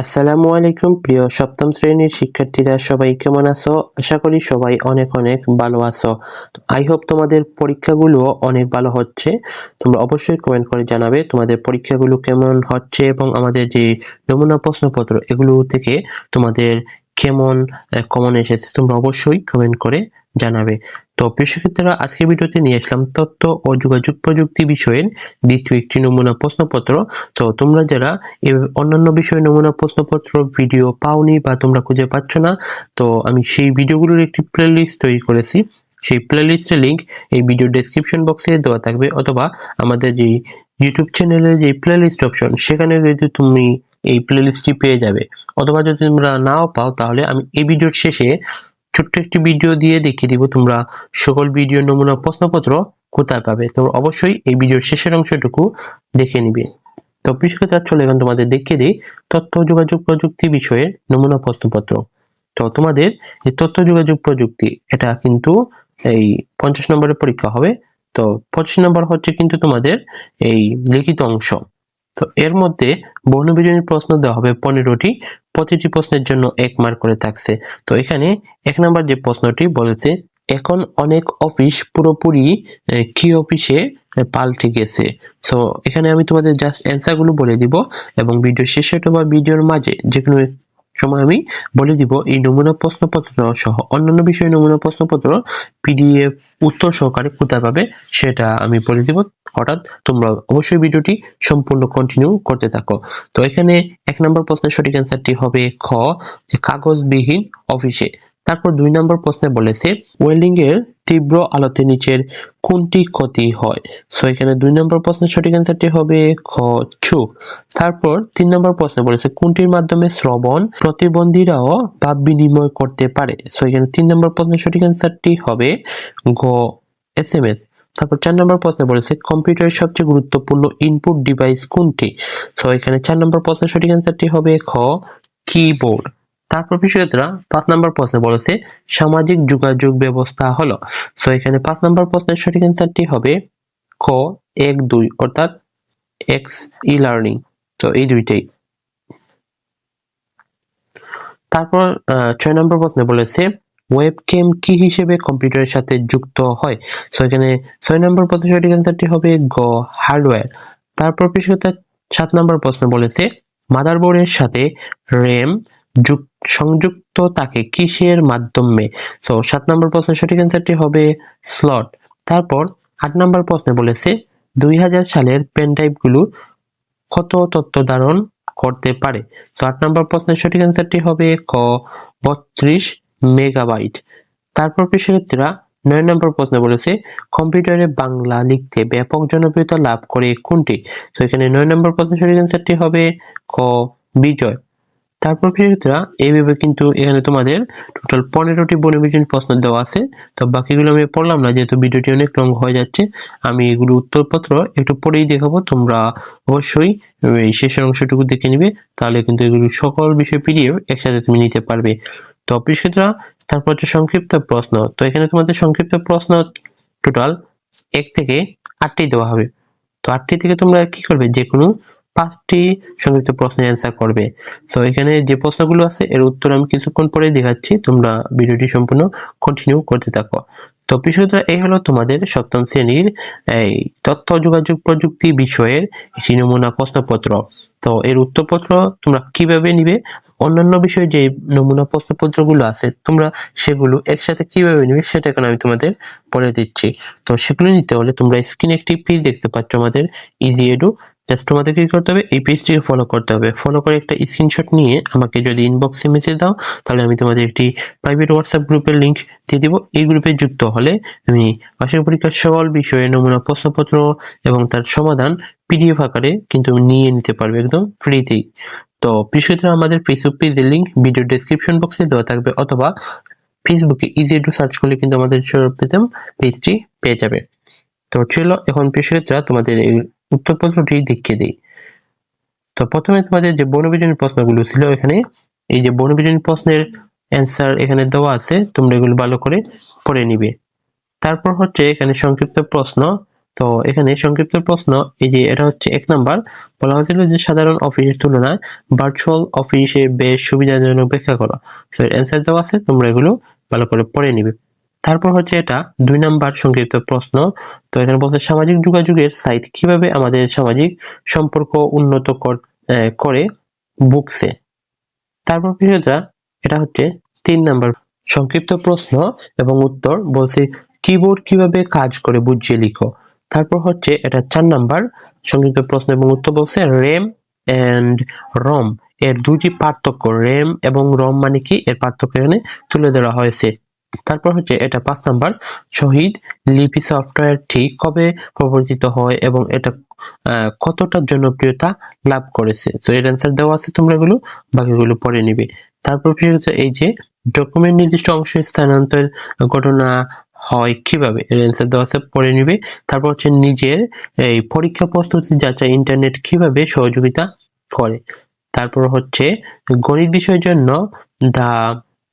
আসসালামু আলাইকুম, প্রিয় সপ্তম শ্রেণির শিক্ষার্থীরা, সবাই কেমন আছো? আশা করি সবাই অনেক অনেক ভালো আছো। আই হোপ তোমাদের পরীক্ষাগুলো অনেক ভালো হচ্ছে। তোমরা অবশ্যই কমেন্ট করে জানাবে তোমাদের পরীক্ষাগুলো কেমন হচ্ছে এবং আমাদের যে নমুনা প্রশ্নপত্র, এগুলো থেকে তোমাদের কেমন কমন এসেছে। তোমরা অবশ্যই কমেন্ট করে জানাবে। তো প্রিয় আজকের ভিডিওতে নিয়ে আসলাম তথ্য ও যোগাযোগ প্রযুক্তি বিষয়ের দ্বিতীয় একটি নমুনা প্রশ্নপত্র। তো তোমরা যারা অন্যান্য বিষয়ে নমুনা প্রশ্নপত্র, ভিডিও পাওনি বা তোমরা খুঁজে পাচ্ছ না, তো আমি সেই ভিডিওগুলোর একটি প্লেলিস্ট তৈরি করেছি। সেই প্লেলিস্টের লিঙ্ক এই ভিডিও ডেসক্রিপশন বক্সে দেওয়া থাকবে অথবা আমাদের যে ইউটিউব চ্যানেলের যে প্লেলিস্ট অপশন সেখানে যদি তুমি এই প্লেলিস্টটি পেয়ে যাবে। অথবা যদি তোমরা নাও পাও, তাহলে আমি এই ভিডিওর শেষে ছোট্ট একটি ভিডিও দিয়ে দেখিয়ে দিব তোমরা সকল ভিডিও নমুনা প্রশ্নপত্র কোথায় পাবে। তোমরা অবশ্যই এই ভিডিওর শেষের অংশটুকু দেখে নিবে। তো পৃষ্ঠতা চলে এখন তোমাদের দেখিয়ে দিই তথ্য, যোগাযোগ প্রযুক্তি বিষয়ের নমুনা প্রশ্নপত্র। তো তোমাদের এই তথ্য, যোগাযোগ প্রযুক্তি, এটা কিন্তু এই পঞ্চাশ নম্বরের পরীক্ষা হবে। তো পঁচিশ নম্বর হচ্ছে কিন্তু তোমাদের এই লিখিত অংশ। তো এর মধ্যে বর্ণবিজনী প্রশ্ন দেওয়া হবে পনেরোটি। প্রতিটি প্রশ্নের জন্য এক মার্ক করে থাকছে। তো এখানে এক নম্বর যে প্রশ্নটি বলেছে, এখন অনেক অফিস পুরোপুরি কি অফিসে পাল্টে গেছে। সো এখানে আমি তোমাদের জাস্ট অ্যান্সারগুলো বলে দিব এবং ভিডিও শেষে অথবা ভিডিওর মাঝে যে কোনো সময় আমি বলে দিব এই নমুনা প্রশ্নপত্র সহ। অন্যান্য বিষয়ে নমুনা প্রশ্নপত্র পিডিএফ উত্তর সহকারে কোথায় পাবে সেটা আমি বলে দিব। হঠাৎ তোমরা অবশ্যই ভিডিওটি সম্পূর্ণ কন্টিনিউ করতে থাকো। তো এখানে এক নম্বর প্রশ্নের সঠিক অ্যান্সারটি হবে খ, যে কাগজবিহীন অফিসে তারপর দুই নম্বর প্রশ্নে বলেছে ওয়েল্ডিং এর তীব্র আলোতে নিচের কোনটি ক্ষতি হয়? সো এখানে দুই নম্বর প্রশ্নের সঠিক অ্যান্সারটি হবে খ চোখ তারপর তিন নম্বর প্রশ্নে বলেছে, কোনটির মাধ্যমে শ্রবণ প্রতিবন্ধীরাও ভাব বিনিময় করতে পারে? সো এখানে তিন নম্বর প্রশ্নের সঠিক অ্যান্সারটি হবে গ এস এম এস তারপর চার নম্বর প্রশ্নে বলেছে, কম্পিউটারের সবচেয়ে গুরুত্বপূর্ণ ইনপুট ডিভাইস কোনটি? সো এখানে চার নম্বর প্রশ্নের সঠিক অ্যান্সারটি হবে খ কিবোর্ড তারপর বিষয়তরা পাঁচ নম্বর প্রশ্নে বলেছে, সামাজিক যোগাযোগ ব্যবস্থা হলো। সো এখানে পাঁচ নম্বর প্রশ্নের সঠিক অ্যান্সারটি হবে ক এক, দুই, অর্থাৎ এক্স ই লার্নিং তো এই দুইটাই। তারপর ছয় নম্বর প্রশ্নে বলেছে ওয়েবক্যাম কি হিসেবে কম্পিউটারের সাথে যুক্ত হয়। সো এখানে ছয় নম্বর প্রশ্নের সঠিক অ্যান্সারটি হবে গ হার্ডওয়্যার তারপর বিষয়তা সাত নম্বর প্রশ্ন বলেছে মাদারবোর্ডের সাথে র্যাম সংযুক্ত তাকে কিসের মাধ্যমে? সো সাত নম্বর প্রশ্নের সঠিক অ্যান্সারটি হবে স্লট তারপর আট নম্বর প্রশ্নে বলেছে, দুই হাজার সালের পেনড্রাইভগুলো কত তথ্য ধারণ করতে পারে? তো আট নম্বর প্রশ্নের সঠিক অ্যান্সারটি হবে ক, বত্রিশ মেগাবাইট তারপর শিক্ষার্থীরা নয় নম্বর প্রশ্ন বলেছে, কম্পিউটারে বাংলা লিখতে ব্যাপক জনপ্রিয়তা লাভ করে কোনটি? তো এখানে নয় নম্বর প্রশ্নের সঠিক অ্যান্সারটি হবে ক, বিজয়। তারপর শিক্ষার্থীরা এইভাবে কিন্তু এখানে তোমাদের টোটাল পনেরোটি বনবিজন প্রশ্ন দেওয়া আছে। তো বাকিগুলো আমি পড়লাম না, যেহেতু ভিডিওটি অনেক লং হয়ে যাচ্ছে। আমি এগুলো উত্তরপত্র একটু পরেই দেখাবো। তোমরা অবশ্যই এই শেষের অংশটুকু দেখে নিবে। তাহলে কিন্তু এগুলো সকল বিষয় পিডিএফ একসাথে তুমি নিতে পারবে। তো পৃষ্ঠরা তারপর হচ্ছে সংক্ষিপ্ত প্রশ্ন। তো এখানে তোমাদের সংক্ষিপ্ত প্রশ্ন টোটাল এক থেকে আটটি দেওয়া হবে। তো আটটি থেকে তোমরা কি করবে? যে কোনো পাঁচটি সংক্ষিপ্ত প্রশ্নের অ্যান্সার করবে। তো এখানে যে প্রশ্নগুলো আছে, এর উত্তর আমি কিছুক্ষণ পরে দেখাচ্ছি। তোমরা ভিডিওটি সম্পূর্ণ কন্টিনিউ করতে থাকো। তো বিষয়টা এই হলো তোমাদের সপ্তম শ্রেণির, এই তথ্য, যোগাযোগ প্রযুক্তি বিষয়ের একটি নমুনা প্রশ্নপত্র। তো এর উত্তরপত্র তোমরা কীভাবে নিবে? অন্যান্য বিষয়ে যে নমুনা প্রশ্নপত্রগুলো আছে, তোমরা সেগুলো একসাথে কীভাবে নিবে সেটা এখন আমি তোমাদের বলে দিচ্ছি। তো সেগুলো নিতে হলে তোমরা স্ক্রিনে একটি পেজ দেখতে পাচ্ছ আমাদের ইজি এডু জাস্ট তোমাদের কি করতে হবে, এই পেজটিকে ফলো করতে হবে। ফলো করে একটা স্ক্রিনশট নিয়ে আমাকে যদি ইনবক্সে মেসেজ দাও, তাহলে আমি তোমাদের একটি প্রাইভেট হোয়াটসঅ্যাপ গ্রুপের লিংক দিয়ে দিব। এই গ্রুপে যুক্ত হলে তুমি বার্ষিক পরীক্ষার সকল বিষয়ে নমুনা, প্রশ্নপত্র এবং তার সমাধান পিডিএফ আকারে কিন্তু নিয়ে নিতে পারবে একদম ফ্রিতেই তো বিশেষত আমাদের ফেসবুক পেজের লিংক ভিডিও ডেসক্রিপশন বক্সে দেওয়া থাকবে অথবা ফেসবুকে ইজি টু সার্চ করলে কিন্তু আমাদের সর্বপ্রথম পেজটি পেয়ে যাবে। তো চলো, এখন বিশেষরা তোমাদের উত্তরপত্রটি দেখিয়ে দিই। তো প্রথমে তোমাদের যে বনবিজনী প্রশ্নগুলো ছিল এখানে, এই যে বনবিজনী প্রশ্নের অ্যান্সার এখানে দেওয়া আছে, তোমরা এগুলো ভালো করে পড়ে নিবে। তারপর হচ্ছে এখানে সংক্ষিপ্ত প্রশ্ন। তো এখানে সংক্ষিপ্ত প্রশ্ন, এই যে এটা হচ্ছে এক নাম্বার। বলা হয়েছিল যে সাধারণ অফিসের তুলনায় ভার্চুয়াল অফিসে বেশ সুবিধাজনক ব্যাখ্যা করো। তো অ্যান্সার দেওয়া আছে, তোমরা এগুলো ভালো করে পড়ে নিবে। তারপর হচ্ছে এটা দুই নাম্বার সংক্ষিপ্ত প্রশ্ন। তো এখানে বলছে, সামাজিক যোগাযোগের সাইট কীভাবে আমাদের সামাজিক সম্পর্ক উন্নত কর- বুকসে তারপর প্রিয়তা এটা হচ্ছে তিন নাম্বার সংক্ষিপ্ত প্রশ্ন এবং উত্তর। বলছে কিবোর্ড কীভাবে কাজ করে বুঝিয়ে লিখো? তারপর হচ্ছে এটা চার নাম্বার সংক্ষিপ্ত প্রশ্ন এবং উত্তর বলছে রেম অ্যান্ড রম এর দুটি পার্থক্য রেম এবং রম মানে কি? এর পার্থক্য এখানে তুলে ধরা হয়েছে। তারপর হচ্ছে এটা পাঁচ নাম্বার, শহীদ লিপি সফটওয়্যার ঠিক কবে প্রবর্তিত হয় এবং এটা কতটা জনপ্রিয়তা লাভ করেছে? তো এর অ্যান্সার দেওয়া আছে তোমরা এগুলো, বাকিগুলো পড়ে নিবে। তারপর হচ্ছে এই যে ডকুমেন্ট নির্দিষ্ট অংশে স্থানান্তর ঘটনা হয় কীভাবে? এর অ্যান্সার দেওয়া আছে, পড়ে নিবে। তারপর হচ্ছে নিজের এই পরীক্ষা প্রস্তুতি যাচাই ইন্টারনেট কীভাবে সহযোগিতা করে? তারপর হচ্ছে গণিত বিষয়ের জন্য দা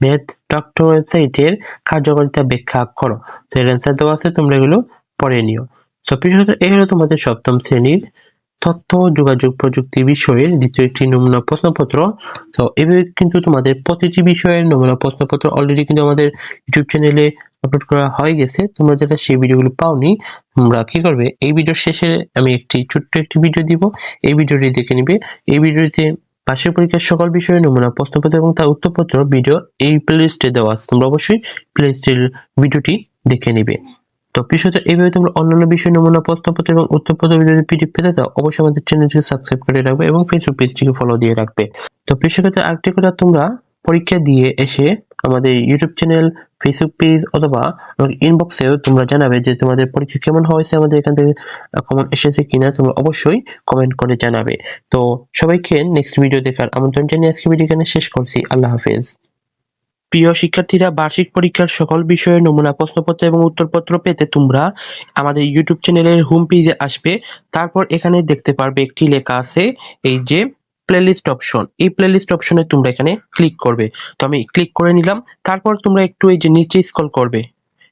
ম্যাথ ডক্টর ওয়েবসাইটের কার্যকারিতা ব্যাখ্যা করো। তো এর অ্যান্সার দেওয়া আছে, তোমরা এগুলো পড়ে নিও। তো হচ্ছে, এই হলো তোমাদের সপ্তম শ্রেণির তথ্য, যোগাযোগ প্রযুক্তি বিষয়ের দ্বিতীয় একটি নমুনা প্রশ্নপত্র। তো এভাবে কিন্তু তোমাদের প্রতিটি বিষয়ের নমুনা প্রশ্নপত্র অলরেডি কিন্তু আমাদের ইউটিউব চ্যানেলে আপলোড করা হয়ে গেছে। তোমরা যারা সেই ভিডিওগুলো পাওনি, তোমরা কি করবে? এই ভিডিওর শেষে আমি একটি ছোট্ট একটি ভিডিও দিব। এই ভিডিওটি দেখে নিবে। এই ভিডিওতে পাশের পরীক্ষার সকল বিষয়ের নমুনা প্রশ্নপত্র এবং তার উত্তরপত্র ভিডিও এই প্লেলিস্টে দেওয়া আছে। তোমরা অবশ্যই প্লেলিস্টের ভিডিওটি দেখে নিবে। তো বিষয়টা এইভাবে তোমরা অন্যান্য বিষয় নমুনা প্রশ্নপত্র এবং উত্তরপত্র ভিডিওটি পিডিএফ পেতে চাও, অবশ্যই আমাদের চ্যানেলটিকে সাবস্ক্রাইব করে রাখবে এবং ফেসবুক পেজটিকে ফলো দিয়ে রাখবে। তো বিষয়টা আরেকটি কথা তোমরা পরীক্ষা দিয়ে এসে আমাদের ইউটিউব চ্যানেল ফেসবুক পেজ অথবা ইনবক্সেও তোমরা জানাবে যে তোমাদের পরীক্ষা কেমন হয়েছে, আমাদের এখান থেকে কমন এসেছে কিনা, তোমরা অবশ্যই কমেন্ট করে জানাবে। তো সবাইকে নেক্সট ভিডিও দেখার আমন্ত্রণ জানিয়ে আজকে ভিডিও এখানে শেষ করছি। আল্লাহ হাফেজ। প্রিয় শিক্ষার্থীরা, বার্ষিক পরীক্ষার সকল বিষয়ের নমুনা, প্রশ্নপত্র এবং উত্তরপত্র পেতে তোমরা আমাদের ইউটিউব চ্যানেলের হোম পেজে আসবে। তারপর এখানে দেখতে পারবে একটি লেখা আছে, এই যে প্লেলিস্ট অপশন এই প্লেলিস্ট অপশনে তোমরা এখানে ক্লিক করবে। তো আমি ক্লিক করে নিলাম। তারপর তোমরা একটু এই যে নিচে স্কল করবে।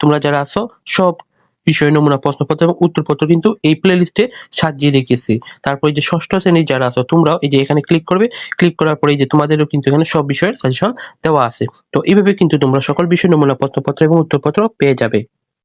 তোমরা যারা আসো সব বিষয় নমুনা প্রশ্নপত্র এবং উত্তরপত্র কিন্তু এই প্লে লিস্টে সাজিয়ে রেখেছি। তারপর যে ষষ্ঠ শ্রেণির যারা আছো, তোমরাও এই যে এখানে ক্লিক করবে। ক্লিক করার পরে এই যে তোমাদেরও কিন্তু এখানে সব বিষয়ের সাজেশন দেওয়া আছে। তো এইভাবে কিন্তু তোমরা সকল বিষয় নমুনা প্রশ্নপত্র এবং উত্তরপত্র পেয়ে যাবে।